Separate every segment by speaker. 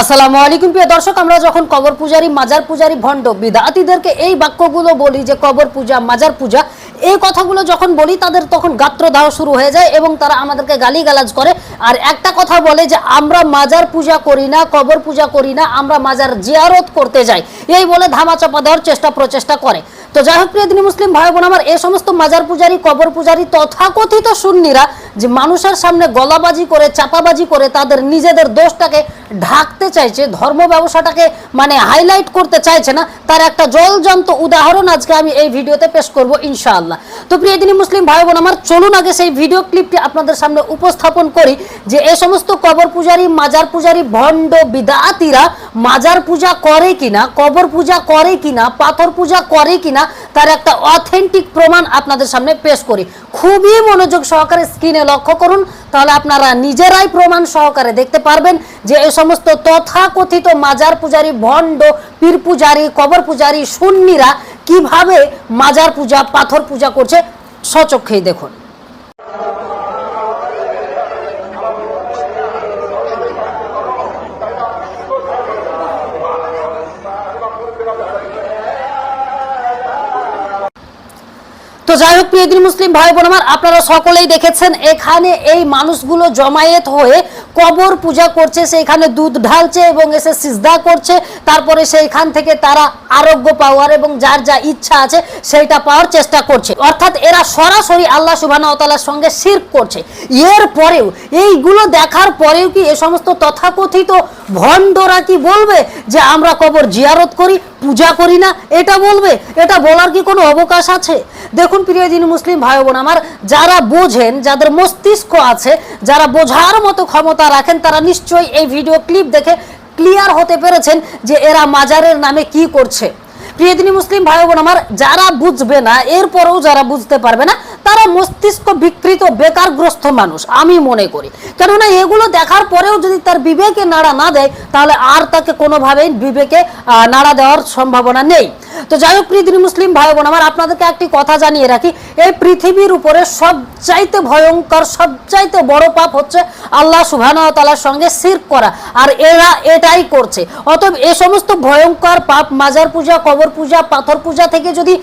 Speaker 1: আসসালামু আলাইকুম প্রিয় দর্শক, আমরা যখন কবর পূজারি, মাজার পূজারি ভণ্ড বিদাতিদেরকে এই বাক্যগুলো বলি যে কবর পূজা, মাজার পূজা, এই কথাগুলো যখন বলি তাদের তখন গাত্রদাহ শুরু হয়ে যায় এবং তারা আমাদেরকে গালিগালাজ করে। আর একটা কথা বলে যে আমরা মাজার পূজা করি না, কবর পূজা করি না, আমরা মাজার জিয়ারত করতে যাই। এই বলে ধামাচাপা দেওয়ার চেষ্টা প্রচেষ্টা করে। তো যাই হোক, প্রিয় দিনী মুসলিম ভাই বোন আমার এই সমস্ত মাজার পূজারি, কবর পূজারি, তথাকথিত সুন্নিরা যে মানুষের সামনে গলাবাজি করে, চাপাবাজি করে, তাদের নিজেদের দোষটাকে ঢাকতে চাইছে, ধর্ম ব্যবসাটাকে মানে হাইলাইট করতে চাইছে না, তার একটা জলজন্ত উদাহরণ আজকে আমি এই ভিডিওতে পেশ করব ইনশাআল্লাহ। তো প্রিয় দিনী মুসলিম ভাই বোন আমার, চলুন আগে সেই ভিডিও ক্লিপটি আপনাদের সামনে উপস্থাপন করি যে এই সমস্ত কবর পূজারি, মাজার পূজারি, ভণ্ড বিদাতিরা মাজার পূজা করে কিনা, কবর পূজা করে কিনা, পাথর পূজা করে কিনা, তার একটা অথেন্টিক প্রমাণ আপনাদের সামনে পেশ করি। খুবই মনোযোগ সহকারে স্ক্রিনে লক্ষ্য করুন, তাহলে আপনারা নিজেরাই প্রমাণ সহকারে দেখতে পারবেন যে এই সমস্ত তথাকথিত মাজার পূজারি, ভণ্ড, পীর পূজারি, কবর পূজারি, সুন্নিরা কীভাবে মাজার পূজা, পাথর পূজা করছে সচক্ষেই দেখুন। তো যাই হোক, প্রিয় দিন মুসলিম ভাই বোন আমার, আপনারা সকলেই দেখেছেন, এখানে এই মানুষগুলো জমায়েত হয়ে কবর পূজা করছে, সেইখানে দুধ ঢালছে এবং এসে সিজদা করছে। তারপরে সেইখান থেকে তারা আরোগ্য পাওয়ার এবং যার যা ইচ্ছা আছে সেইটা পাওয়ার চেষ্টা করছে। অর্থাৎ এরা সরাসরি আল্লাহ সুবাহতালার সঙ্গে শির্ক করছে। এর পরেও, এইগুলো দেখার পরেও কি এ সমস্ত তথাকথিত ভণ্ডরা কি বলবে যে আমরা কবর জিয়ারত করি, পূজা করি না? এটা বলবে? এটা বলার কি কোনো অবকাশ আছে? দেখুন প্রিয় দিন মুসলিম ভাই বোন আমার, যারা বোঝেন, যাদের মস্তিষ্ক আছে, যারা বোঝার মতো ক্ষমতা রাখেন, তারা নিশ্চয়ই এই ভিডিও ক্লিপ দেখে ক্লিয়ার হতে পেরেছেন যে এরা মাজারের নামে কি করছে। প্রিয়দিনী মুসলিম ভাই বোন আমার, যারা বুঝবে না, এরপরেও যারা বুঝতে পারবে না, তারা মস্তিষ্ক বিকৃত, বেকারগ্রস্ত মানুষ, আমি মনে করি। কেননা এগুলো দেখার পরেও যদি তার বিবেকে নাড়া না দেয়, তাহলে আর তাকে কোনোভাবেই বিবেকে নাড়া দেওয়ার সম্ভাবনা নেই। তো যাই হোক পৃথিবী মুসলিম ভাই বোন আমার আপনাদেরকে একটি কথা জানিয়ে রাখি। এই পৃথিবীর উপরে সবচাইতে ভয়ঙ্কর, সবচাইতে বড় পাপ হচ্ছে আল্লাহ তাআলার সঙ্গে শিরক করা। আর এরা এটাই করছে। অতএব এই সমস্ত ভয়ঙ্কর পাপ, মাজার পূজা, কবর পূজা, পাথর পূজা থেকে যদি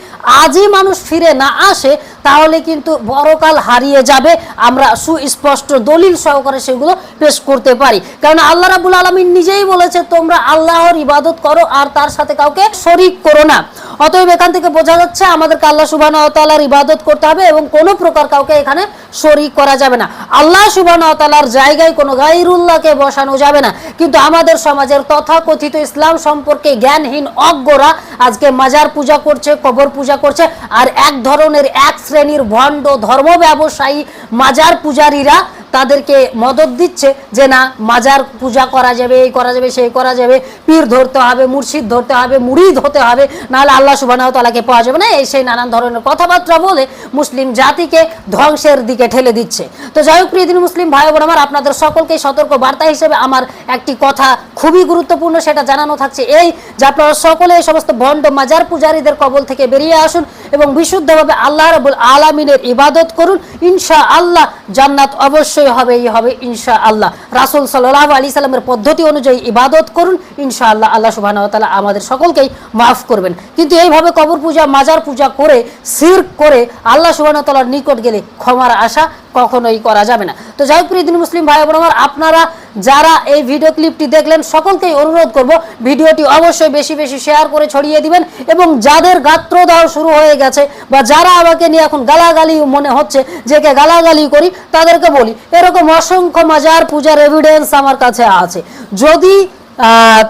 Speaker 1: আজই মানুষ ফিরে না আসে, তাহলে কিন্তু বড়কাল হারিয়ে যাবে। আমরা সুস্পষ্ট দলিল সহকারে সেগুলো পেশ করতে পারি। কারণ আল্লাহ রাবুল আলমিন নিজেই বলেছে, তোমরা আল্লাহর ইবাদত করো আর তার সাথে কাউকে শরিক করো না। অতএব এখান থেকে বোঝা যাচ্ছে আমাদেরকে আল্লাহ সুবাহ তালার ইবাদত করতে হবে এবং কোনো প্রকার কাউকে এখানে শরিক করা যাবে না। আল্লাহ সুবাহ তালার জায়গায় কোনো গাইরুল্লাহকে বসানো যাবে না। কিন্তু আমাদের সমাজের তথাকথিত ইসলাম সম্পর্কে জ্ঞানহীন অজ্ঞরা আজকে মাজার পূজা করছে, কবর পূজা করছে আর এক ধরনের এক শ্রেণির ভণ্ড ধর্ম ব্যবসায়ী মাজার পূজারীরা তাদেরকে মদত দিচ্ছে যে না, মাজার পূজা করা যাবে, এই করা যাবে, সেই করা যাবে, পীর ধরতে হবে, মুর্শিদ ধরতে হবে মুরিদ হতে হবে, নাহলে আল্লাহ সুবাহ তালাকে পাওয়া যাবে না। এই সেই নানান ধরনের কথাবার্তা বলে মুসলিম জাতিকে ধ্বংসের দিকে ঠেলে দিচ্ছে। তো যাই হোক প্রিয়দিন মুসলিম ভাই বোন আমার আপনাদের সকলকে সতর্ক বার্তা হিসেবে আমার একটি কথা খুবই গুরুত্বপূর্ণ সেটা জানানো থাকছে এই যে আপনারা সকলে এই সমস্ত ভণ্ড মাজার পূজারীদের কবল থেকে বেরিয়ে আসুন এবং বিশুদ্ধভাবে আল্লাহ রবুল আলমিনের ইবাদত করুন। ইনশা আল্লাহ জান্নাত অবশ্যই হবেই হবে, এই হবে ইনশা আল্লাহ রাসুল সাল্লাহ আলী সাল্লামের পদ্ধতি অনুযায়ী ইবাদত করুন ইনশা আল্লাহ আল্লাহ সুবাহ তালা আমাদের সকলকেই মাফ করবেন। কিন্তু এইভাবে কবর পূজা, মাজার পূজা করে সির করে আল্লাহ সুবাহ তালার নিকট গেলে ক্ষমার আশা কখনোই করা যাবে না। তো যাই হোক প্রিয়দিন মুসলিম ভাই বোন আপনারা যারা এই ভিডিও ক্লিপটি দেখলেন, সকলকেই অনুরোধ করব ভিডিওটি অবশ্যই বেশি বেশি শেয়ার করে ছড়িয়ে দিবেন এবং যাদের গাত্রদাহ শুরু হয়ে গেছে বা যারা আমাকে নিয়ে এখন গালাগালি মনে হচ্ছে যে কে গালাগালি করি, তাদেরকে বলি, এরকম অসংখ্য মাজার পূজার এভিডেন্স আমার কাছে আছে। যদি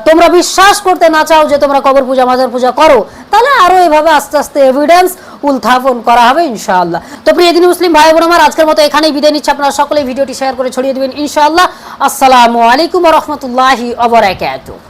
Speaker 1: তোমরা বিশ্বাস করতে না চাও যে তোমরা কবর পূজা, মাজার পূজা করো, তাহলে আরও এভাবে আস্তে আস্তে এভিডেন্স উত্থাপন করা হবে ইনশাআল্লাহ। তো প্রিয় দিন মুসলিম ভাই বোন আমার, আজকের মতো এখানেই বিদায় নিচ্ছে। আপনারা সকলে ভিডিওটি শেয়ার করে ছড়িয়ে দিবেন ইনশাআল্লাহ। আসসালামু আলাইকুম রহমতুল্লাহি অবরাকাতুহ